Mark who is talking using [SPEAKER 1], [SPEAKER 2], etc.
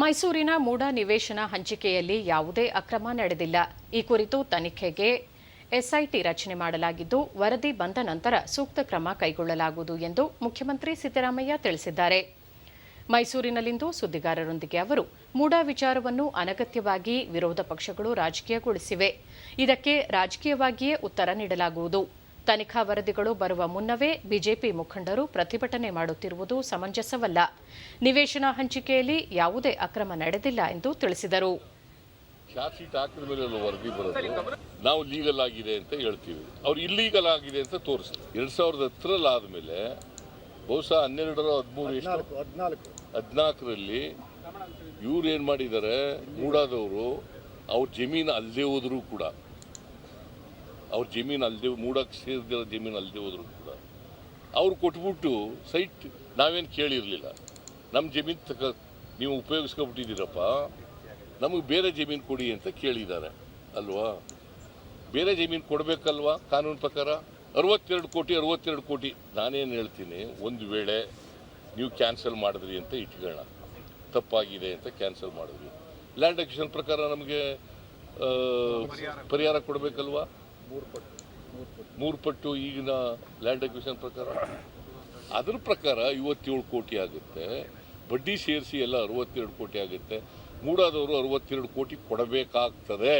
[SPEAKER 1] ಮೈಸೂರಿನ ಮೂಡ ನಿವೇಶನ ಹಂಚಿಕೆಯಲ್ಲಿ ಯಾವುದೇ ಅಕ್ರಮ ನಡೆದಿಲ್ಲ. ಈ ಕುರಿತು ತನಿಖೆಗೆ ಎಸ್ಐಟಿ ರಚನೆ ಮಾಡಲಾಗಿದ್ದು, ವರದಿ ಬಂದ ನಂತರ ಸೂಕ್ತ ಕ್ರಮ ಕೈಗೊಳ್ಳಲಾಗುವುದು ಎಂದು ಮುಖ್ಯಮಂತ್ರಿ ಸಿದ್ದರಾಮಯ್ಯ ತಿಳಿಸಿದ್ದಾರೆ. ಮೈಸೂರಿನಲ್ಲಿಂದು ಸುದ್ದಿಗಾರರೊಂದಿಗೆ ಅವರು ಮೂಡ ವಿಚಾರವನ್ನು ಅನಗತ್ಯವಾಗಿ ವಿರೋಧ ಪಕ್ಷಗಳು ರಾಜಕೀಯಗೊಳಿಸಿವೆ. ಇದಕ್ಕೆ ರಾಜಕೀಯವಾಗಿಯೇ ಉತ್ತರ ನೀಡಲಾಗುವುದು. ತನಿಖಾ ವರದಿಗಳು ಬರುವ ಮುನ್ನವೇ ಬಿಜೆಪಿ ಮುಖಂಡರು ಪ್ರತಿಭಟನೆ ಮಾಡುತ್ತಿರುವುದು ಸಮಂಜಸವಲ್ಲ. ನಿವೇಶನ ಹಂಚಿಕೆಯಲ್ಲಿ ಯಾವುದೇ ಅಕ್ರಮ ನಡೆದಿಲ್ಲ ಎಂದು ತಿಳಿಸಿದರು.
[SPEAKER 2] ನಾವು ಲೀಗಲ್ ಆಗಿದೆ ಅಂತ ಹೇಳ್ತೀವಿ. ಅವ್ರು ಇಲ್ಲೀಗಲ್ ಆಗಿದೆ ಅಂತ ತೋರಿಸ್ತಾರೆ. ಎರಡ್ ಸಾವಿರದ ಹತ್ತರಲ್ಲಿ ಆದಮೇಲೆ ಬಹುಶಃ ಹನ್ನೆರಡರ ಹದಿಮೂರು ಹದಿನಾಲ್ಕರಲ್ಲಿ ಇವ್ರು ಏನು ಮಾಡಿದ್ದಾರೆ? ಮೂಡಾದವರು ಅವ್ರ ಜಮೀನು ಅಲ್ಲದೆ ಹೋದರೂ ಕೂಡ ಅವ್ರ ಜಮೀನು ಅಲ್ಲದೆ ಮೂಡಕ್ಕೆ ಸೇರಿದಿರೋ ಜಮೀನು ಅಲ್ಲದೆ ಹೋದರೂ ಕೂಡ. ಅವ್ರು ಕೊಟ್ಬಿಟ್ಟು ಸೈಟ್ ನಾವೇನು ಕೇಳಿರಲಿಲ್ಲ. ನಮ್ಮ ಜಮೀನು ತಕ ನೀವು ಉಪಯೋಗಿಸ್ಕೊಬಿಟ್ಟಿದ್ದೀರಪ್ಪ. ನಮಗೆ ಬೇರೆ ಜಮೀನು ಕೊಡಿ ಅಂತ ಕೇಳಿದ್ದಾರೆ. ಅಲ್ವಾ? ಬೇರೆ ಜಮೀನು ಕೊಡಬೇಕಲ್ವಾ ಕಾನೂನು ಪ್ರಕಾರ? ಅರವತ್ತೆರಡು ಕೋಟಿ ಅರವತ್ತೆರಡು ಕೋಟಿ. ನಾನೇನು ಹೇಳ್ತೀನಿ, ಒಂದು ವೇಳೆ ನೀವು ಕ್ಯಾನ್ಸಲ್ ಮಾಡಿದ್ರಿ ಅಂತ ಇಟ್ಕೊಳ್ಳೋಣ. ತಪ್ಪಾಗಿದೆ ಅಂತ ಕ್ಯಾನ್ಸಲ್ ಮಾಡಿದ್ವಿ ಲ್ಯಾಂಡ್ ಅಕ್ವಿಷನ್ ಪ್ರಕಾರ ನಮಗೆ ಪರಿಹಾರ ಕೊಡಬೇಕಲ್ವಾ? ಮೂರು ಪಟ್ಟು ಈಗಿನ ಲ್ಯಾಂಡ್ ಅಕ್ವಿಷನ್ ಪ್ರಕಾರ. ಅದ್ರ ಪ್ರಕಾರ ಐವತ್ತೇಳು ಕೋಟಿ ಆಗುತ್ತೆ. ಬಡ್ಡಿ ಸೇರಿಸಿ ಎಲ್ಲ ಅರವತ್ತೆರಡು ಕೋಟಿ ಆಗುತ್ತೆ. ಮೂಡಾದವರು ಅರವತ್ತೆರಡು ಕೋಟಿ ಕೊಡಬೇಕಾಗ್ತದೆ.